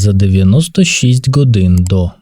за 96 годин до.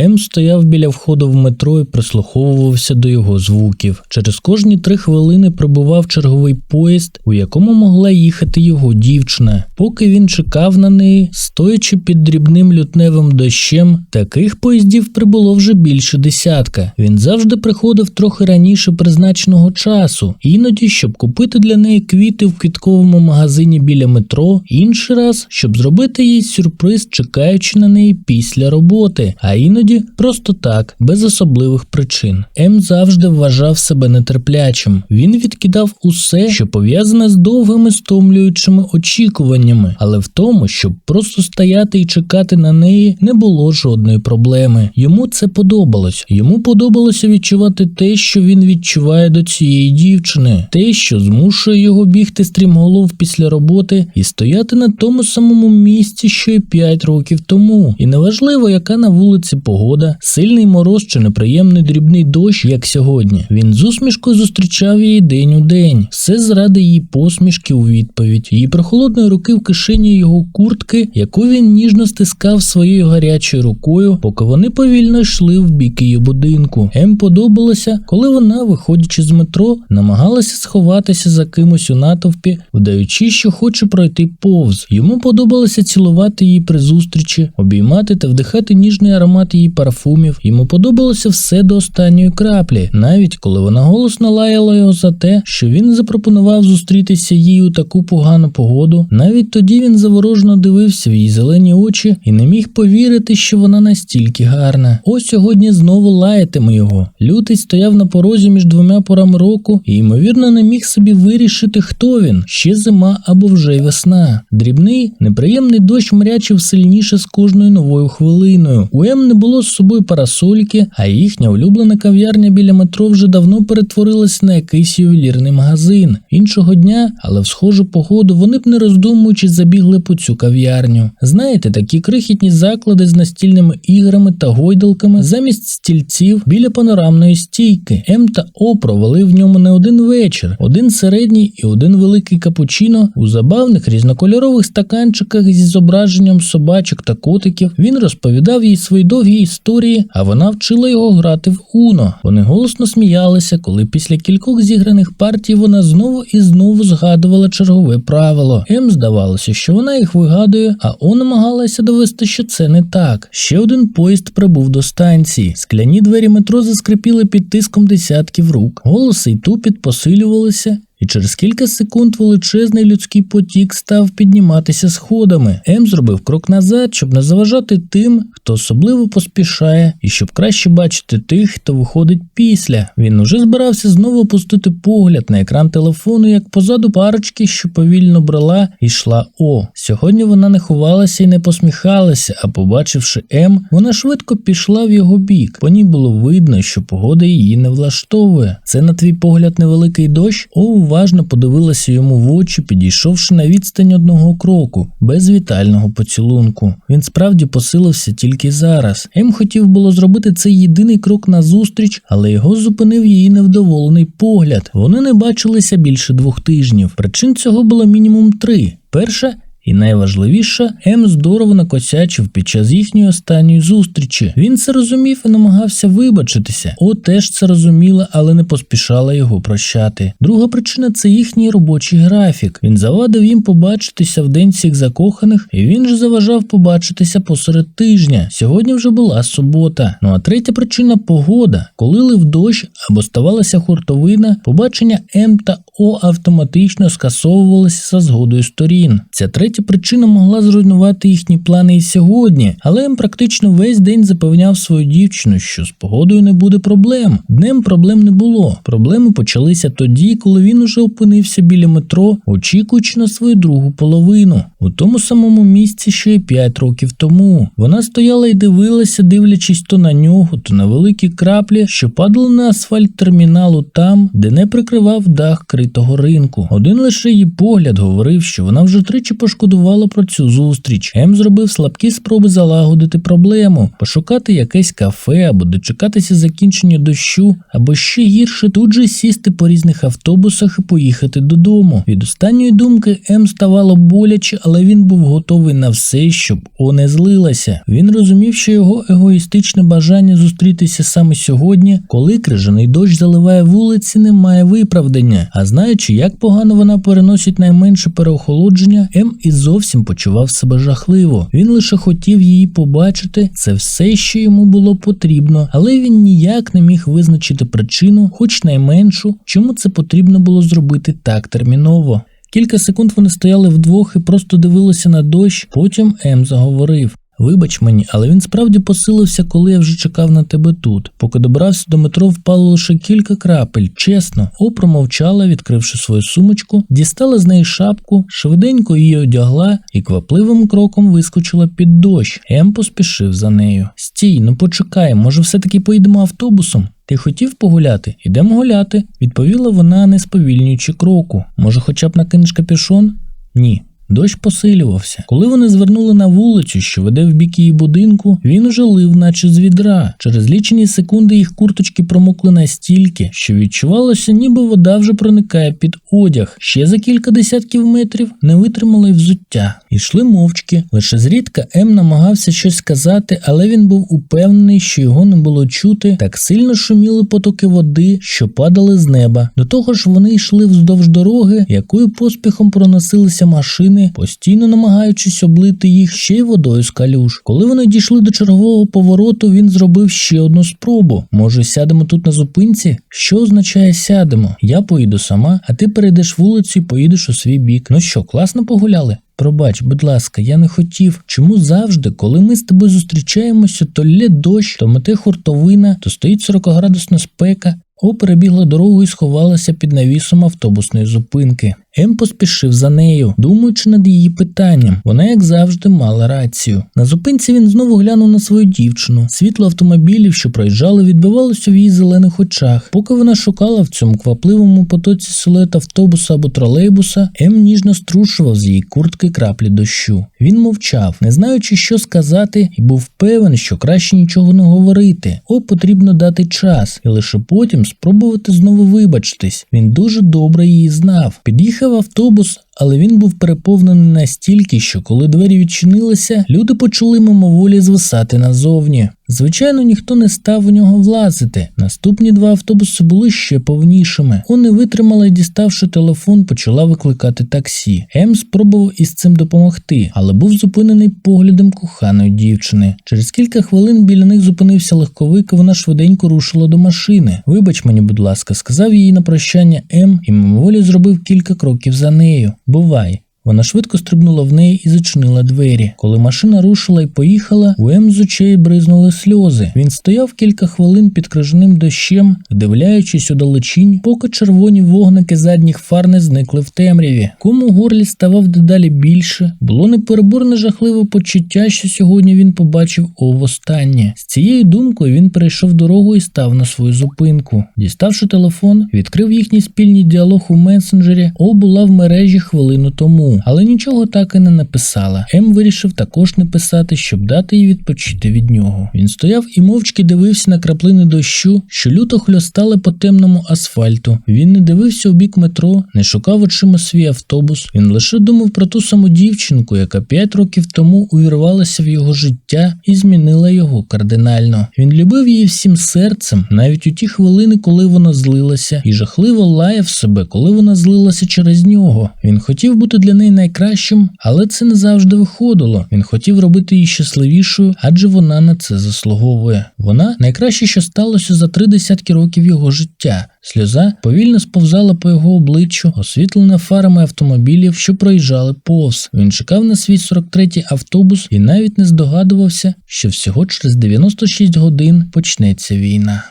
М стояв біля входу в метро і прислуховувався до його звуків. Через кожні три хвилини прибував черговий поїзд, у якому могла їхати його дівчина. Поки він чекав на неї, стоячи під дрібним лютневим дощем, таких поїздів прибуло вже більше десятка. Він завжди приходив трохи раніше призначеного часу, іноді, щоб купити для неї квіти в квітковому магазині біля метро, інший раз, щоб зробити їй сюрприз, чекаючи на неї після роботи, а іноді просто так, без особливих причин. М завжди вважав себе нетерплячим. Він відкидав усе, що пов'язане з довгими стомлюючими очікуваннями, але в тому, щоб просто стояти і чекати на неї, не було жодної проблеми. Йому це подобалось. Йому подобалося відчувати те, що він відчуває до цієї дівчини, те, що змушує його бігти стрімголов після роботи і стояти на тому самому місці, що й 5 років тому. І неважливо, яка на вулиці погода, сильний мороз чи неприємний дрібний дощ, як сьогодні. Він з усмішкою зустрічав її день у день. Все заради її посмішки у відповідь, її прохолодної руки в кишені його куртки, яку він ніжно стискав своєю гарячою рукою, поки вони повільно йшли в бік її будинку. Ем подобалося, коли вона, виходячи з метро, намагалася сховатися за кимось у натовпі, вдаючи, що хоче пройти повз. Йому подобалося цілувати її при зустрічі, обіймати та вдихати ніжний аромат її парфумів. Йому подобалося все до останньої краплі, навіть коли вона голосно лаяла його за те, що він запропонував зустрітися їй у таку погану погоду. Навіть тоді він заворожено дивився в її зелені очі і не міг повірити, що вона настільки гарна. Ось сьогодні знову лаятиме його. Лютий стояв на порозі між двома порами року і, ймовірно, не міг собі вирішити, хто він ще зима або вже весна. Дрібний, неприємний дощ мрячив сильніше з кожною новою хвилиною. У Ем не було з собою парасольки, а їхня улюблена кав'ярня біля метро вже давно перетворилась на якийсь ювелірний магазин. Іншого дня, але в схожу погоду вони б не роздумуючи забігли по цю кав'ярню. Знаєте, такі крихітні заклади з настільними іграми та гойдалками замість стільців біля панорамної стійки. М та О провели в ньому не один вечір, один середній і один великий капучино у забавних різнокольорових стаканчиках зі зображенням собачок та котиків. Він розповідав їй свої довгі історії, а вона вчила його грати в Уно. Вони голосно сміялися, коли після кількох зіграних партій вона знову і знову згадувала чергове правило. М здавалося, що вона їх вигадує, а О намагалася довести, що це не так. Ще один поїзд прибув до станції. Скляні двері метро заскрипіли під тиском десятків рук. Голоси й тупіт посилювалися. І через кілька секунд величезний людський потік став підніматися сходами. М зробив крок назад, щоб не заважати тим, хто особливо поспішає, і щоб краще бачити тих, хто виходить після. Він уже збирався знову опустити погляд на екран телефону, як позаду парочки, що повільно брала, йшла О. Сьогодні вона не ховалася і не посміхалася, а побачивши М, вона швидко пішла в його бік. По ній було видно, що погода її не влаштовує. Це, на твій погляд, невеликий дощ. О, уважно подивилася йому в очі, підійшовши на відстань одного кроку, без вітального поцілунку. Він справді посилився тільки зараз. Ем хотів було зробити цей єдиний крок назустріч, але його зупинив її невдоволений погляд. Вони не бачилися більше двох тижнів. Причин цього було мінімум три. Перша і найважливіше, М здорово накосячив під час їхньої останньої зустрічі. Він це розумів і намагався вибачитися. О теж це розуміла, але не поспішала його прощати. Друга причина це їхній робочий графік. Він завадив їм побачитися в день всіх закоханих, і він же заважав побачитися посеред тижня. Сьогодні вже була субота. Ну а третя причина погода. Коли лив дощ або ставалася хуртовина, побачення М та О автоматично скасовувалися за згодою сторін. Ця третя причина могла зруйнувати їхні плани і сьогодні, але М практично весь день запевняв свою дівчину, що з погодою не буде проблем. Днем проблем не було. Проблеми почалися тоді, коли він уже опинився біля метро, очікуючи на свою другу половину, у тому самому місці, що й 5 років тому. Вона стояла і дивилася, дивлячись то на нього, то на великі краплі, що падали на асфальт терміналу там, де не прикривав дах кришки відкритого ринку. Один лише її погляд говорив, що вона вже тричі пошкодувала про цю зустріч. М зробив слабкі спроби залагодити проблему, пошукати якесь кафе або дочекатися закінчення дощу, або ще гірше тут же сісти по різних автобусах і поїхати додому. Від останньої думки М ставало боляче, але він був готовий на все, щоб О не злилася. Він розумів, що його егоїстичне бажання зустрітися саме сьогодні, коли крижаний дощ заливає вулиці, не має виправдання. А знаючи, як погано вона переносить найменше переохолодження, М і зовсім почував себе жахливо. Він лише хотів її побачити. Це все, що йому було потрібно, але він ніяк не міг визначити причину, хоч найменшу, чому це потрібно було зробити так терміново. Кілька секунд вони стояли вдвох і просто дивилися на дощ. Потім М заговорив. Вибач мені, але він справді посилився, коли я вже чекав на тебе тут. Поки добрався до метро, впало лише кілька крапель. Чесно, О промовчала, відкривши свою сумочку, дістала з неї шапку, швиденько її одягла і квапливим кроком вискочила під дощ. М поспішив за нею. Стій, ну почекай, може, все-таки поїдемо автобусом? Ти хотів погуляти? Ідемо гуляти, відповіла вона, не сповільнюючи кроку. Може, хоча б накинеш капюшон? Ні. Дощ посилювався. Коли вони звернули на вулицю, що веде в бік її будинку, він уже лив, наче з відра. Через лічені секунди їх курточки промокли настільки, що відчувалося, ніби вода вже проникає під одяг. Ще за кілька десятків метрів не витримали взуття. Ішли мовчки. Лише зрідка М намагався щось сказати, але він був упевнений, що його не було чути. Так сильно шуміли потоки води, що падали з неба. До того ж, вони йшли вздовж дороги, якою поспіхом проносилися машини, постійно намагаючись облити їх ще й водою з калюж. Коли вони дійшли до чергового повороту, він зробив ще одну спробу. Може, сядемо тут на зупинці? Що означає сядемо? Я поїду сама, а ти перейдеш вулицю і поїдеш у свій бік. Ну що, класно погуляли? Пробач, будь ласка, я не хотів. Чому завжди, коли ми з тобою зустрічаємося, то лє дощ, то мете хуртовина, то стоїть 40-градусна спека. О перебігла дорогу і сховалася під навісом автобусної зупинки. М поспішив за нею, думаючи над її питанням. Вона, як завжди, мала рацію. На зупинці він знову глянув на свою дівчину. Світло автомобілів, що проїжджали, відбивалося в її зелених очах. Поки вона шукала в цьому квапливому потоці силует автобуса або тролейбуса, М ніжно струшував з її куртки краплі дощу. Він мовчав, не знаючи, що сказати, і був певен, що краще нічого не говорити. О, потрібно дати час, і лише потім спробувати знову вибачитись. Він дуже добре її знав. Під'їхав автобус, але він був переповнений настільки, що коли двері відчинилися, люди почали мимоволі звисати назовні. Звичайно, ніхто не став у нього влазити. Наступні два автобуси були ще повнішими. Он не витримала діставши телефон, почала викликати таксі. М спробував із цим допомогти, але був зупинений поглядом коханої дівчини. Через кілька хвилин біля них зупинився легковик, і вона швиденько рушила до машини. Вибач мені, будь ласка, сказав їй на прощання М і мимоволі зробив кілька кроків за нею. Бувай. Вона швидко стрибнула в неї і зачинила двері. Коли машина рушила і поїхала, у Ем з очей бризнули сльози. Він стояв кілька хвилин під крижаним дощем, вдивляючись у далечінь, поки червоні вогники задніх фар не зникли в темряві. Кому горлі ставав дедалі більше, було непереборне жахливе почуття, що сьогодні він побачив О востаннє. З цією думкою він перейшов дорогу і став на свою зупинку. Діставши телефон, відкрив їхній спільний діалог у месенджері. О була в мережі хвилину тому але нічого так і не написала. М вирішив також не писати, щоб дати їй відпочити від нього. Він стояв і мовчки дивився на краплини дощу, що люто хльостали по темному асфальту. Він не дивився у бік метро, не шукав очима свій автобус. Він лише думав про ту саму дівчинку, яка п'ять років тому увірвалася в його життя і змінила його кардинально. Він любив її всім серцем, навіть у ті хвилини, коли вона злилася, і жахливо лаяв себе, коли вона злилася через нього. Він хотів бути для неї найкращим, але це не завжди виходило. Він хотів робити її щасливішою, адже вона на це заслуговує. Вона найкраще, що сталося за три десятки років його життя. Сльоза повільно сповзала по його обличчю, освітлена фарами автомобілів, що проїжджали повз. Він чекав на свій 43-й автобус і навіть не здогадувався, що всього через 96 годин почнеться війна.